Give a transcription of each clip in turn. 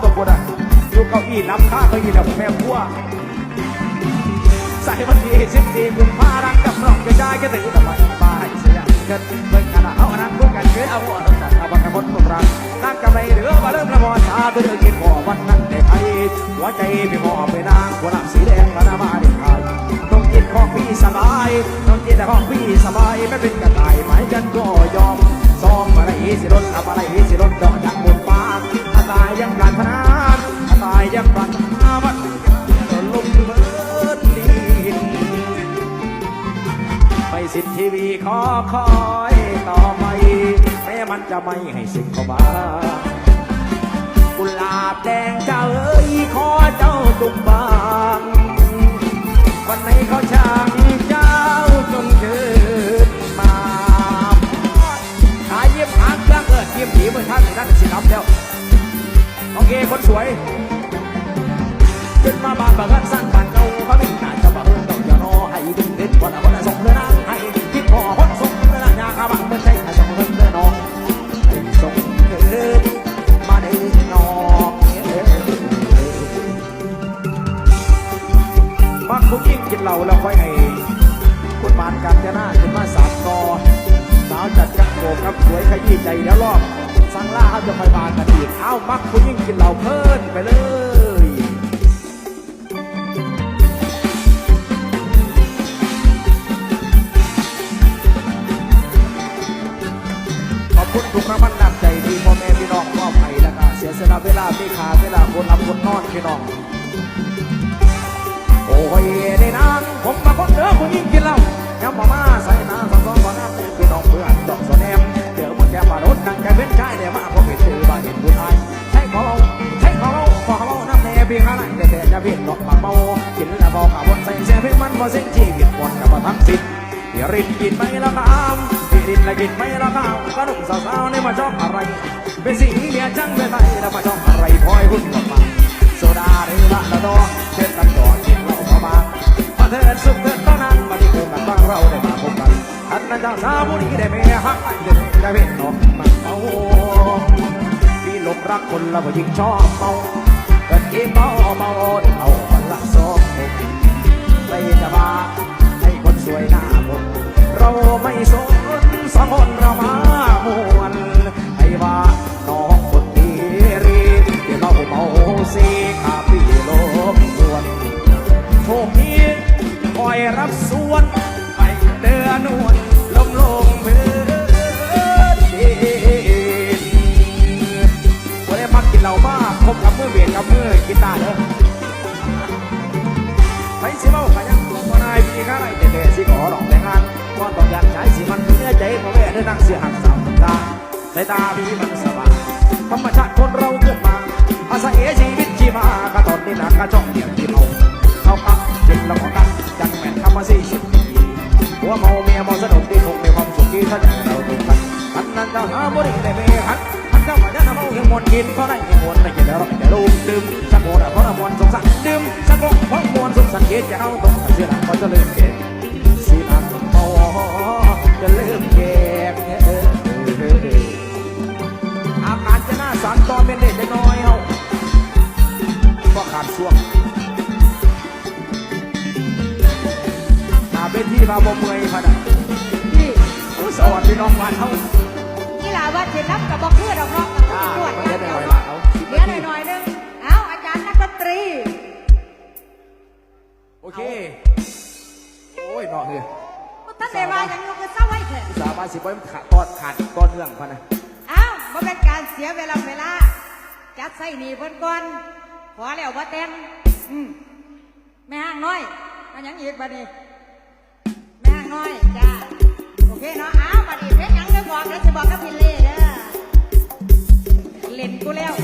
แค่แม่อ้าวตัวบุตรอะอยู่เก้าอี้รับค่าเก้าอี้แล้วแม่พัวใส่วันที่สิบสี่กุมภารังกับน้องจะได้ก็ถือตะวันบายเสียเกิดเบิ่งกันเอาอันนั้นพูดกันเกิดเอาหัวเราจัดเอาบังคับคนตุรังนั่งกำไรเหลือมาเริ่มละมอชาตัวเดือกินพอวันนั้นได้ไปหัวใจพี่พ่อไปนางหัวหน้าสีแดงมาหน้ามาดิขายต้องกินของพี่สบายต้องกินแต่ของพี่สบายไม่เป็นกระต่ายหมายกันก็ยอมซองอะไรสิรถอะไรสิรถดอกจากบนปาก อาตายยังการพนานอาตายยังปรารถนาวันลงเบิดดินไปสิทธิวีขอคอยต่อไปแม้มันจะไม่ให้สิทธิ์เข้ามากุหลาบแดงเจ้าเอ้ยขอ เคคนสวยขึ้นมาบานบังเอิญสร้างบ้านเก่าเขาไม่น่าจะบังเอิญต้องอย่ารอให้ดึงเด็ดวันละวันละส่งเรือนางให้คิดพอฮดส่งเรือนางยาขาบังเมื่อใช่ให้ส่งเรือนเรือนองให้ส่งเรือนมาเดินนองมักคุกกิ้งกินเหล้าแล้วค่อยให้คุณมานกันจะน่าขึ้นมาสามกอสาวจัดจักโกกับสวยขยี้ใจแล้วรอบ สั่งล่าเขาจะไปบานกันอีกเอ้ามักคุกกิ้งกินเหล้าเพิ่นไปเลยขอบคุณทุกคำมันนำใจทีพ่อแม่พี่น้องมอบให้แล้วก็เสียสละเวลาไม่ขาดเวลาคนรับคนนอนพี่น้องโอ้ยในนางผมมาคนเด้อผู้หญิงกินเหล้าย้ำมามาใส่น้ำสองสองก่อนน้ำพี่น้องเพื่อนดอกสแนมเดี๋ยว มันแกมารถนั่งใจเป็นชายเดี๋ยมาผมเห็นถือบ้านเห็นบุญอายใช่ขอเราใช่ขอเราขอเราน้ำแน่พี่ข้าไหนแต่แต่จะเพียนดอกปากเมากินแล้วบอกกับวนใส่เสียเพียงมันพอเส้นชีวิตวนกับมาทั้งสิ้นอย่ารินกินไม่ละคามพี่รินละกินไม่ละข้าวก็หนุ่มสาวๆนี่มาชอบอะไร เป็นสิ่งเมียจังเป็นไทยแล้วมาชอบอะไรพลอยหุ่นออกมาโซดาหรือละละดอเชิญกันก่อนกินเหล้าเข้ามามาเถิดสุขเถิดต้อนนั้นมาที่โครงกันบ้างเราได้มาพบกันท่านนั้นเจ้าสาวบุรีได้เมียฮักได้เป็นน้องมันเมาพี่หลงรักคนละผู้หญิงชอบเมาเกิดเกมเมาเมาเอาวันละสองคนไม่จะมาให้คนสวยหน้ามนเราไม่สนสองคนเรามามวนให้ว่าน้องคนดีรีเดี๋ยวเราเมาสีขาพี่ลมวนโชคดีคอยรับส่วน มือเบียดกับมือกีตาร์เด้อไปสิเมาขยันตัวมานายพี่ข้าไรแต่แต่สิขอร้องแต่งงานก่อนตองอยากใช้สิมันเนื้อใจพราะแม่ได้นั่งเสียหักสาวตาสายตาพี่มันสบายธรรมชาติคนเราเกิดมา อาศัยชีวิตชีมากระตอนนี้นักกระจ่องเดียวที่เราเขากักจิตเราก็กักจังแม่นทำมาสี่สิบปีหัวเมาเมียเมาสนุกดีคงมีความสุขดีถ้าใจเราตรงกันอันนั้นจะหาบุรีได้เมียหักอัน เจ้าว่าจะนำเอาเงินมวนกินก็ได้เงินมวนได้กินแล้วเราแต่ได้ลูกดื่มสักโมดเพราะเรามวนสงสารดื่มสักโมเพราะมวนสงสารเกตจะเอาตรงเสียหลังก็จะลืมเก็บสีนันพอจะลืมเก็บอาการจะน่าสารตอนเป็นเด็กน้อยเฮาก็ขาดช่วงหาเป็นที่มาบ่เมื่อยพะนะนี่สวัสดีน้องบ้านเฮานี่ล่ะว่าสิรับกับบอกเพื่อดอกเนาะกับจ้าตร วจไม่อได้ย่างหเดีน่ยอวยละเอาเดี๋ยวหน่อยๆนึงเอาอาจารย์นักดนตรี โอเค โอ้ยนอกเลยท่านเดว่าอย่างนี้ก็เศร้าไว้เถอะสาบานสิบไว้มันขาดตอนขาดตอนเรื่องพะนะเอาบ่เป็นการเสียเวลาเวลา จัดใส่หนีเพิ่นก่อนขอแล้วบ่แต่งอืมแม่ห้างน้อยมาหยังอีกบัดนี้แม่ห้างน้อยจ้าโอเคเนาะเอาบัดนี้เพชรยังเด้อบอกแล้วสิบอกกับพี่เล่ เล่นกูแล้ว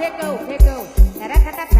เฟกเกิลเฟกเกิลแต่รักกั